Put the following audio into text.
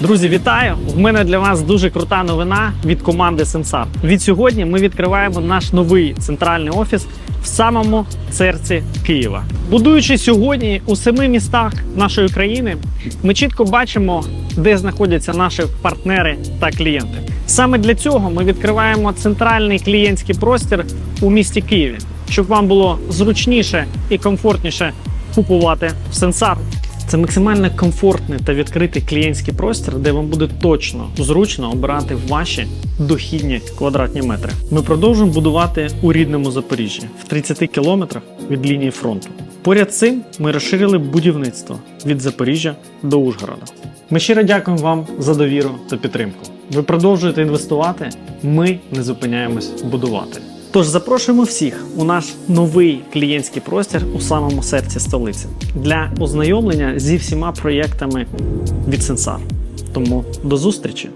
Друзі, вітаю! В мене для вас дуже крута новина від команди Сенсар. Від сьогодні ми відкриваємо наш новий центральний офіс в самому серці Києва. Будуючи сьогодні у семи містах нашої країни, ми чітко бачимо, де знаходяться наші партнери та клієнти. Саме для цього ми відкриваємо центральний клієнтський простір у місті Києві, щоб вам було зручніше і комфортніше купувати в Сенсар. Це максимально комфортний та відкритий клієнтський простір, де вам буде точно зручно обирати ваші дохідні квадратні метри. Ми продовжуємо будувати у рідному Запоріжжі в 30 кілометрах від лінії фронту. Поряд цим ми розширили будівництво від Запоріжжя до Ужгорода. Ми щиро дякуємо вам за довіру та підтримку. Ви продовжуєте інвестувати. Ми не зупиняємось будувати. Тож запрошуємо всіх у наш новий клієнтський простір у самому серці столиці для ознайомлення зі всіма проєктами від Сенсар. Тому до зустрічі!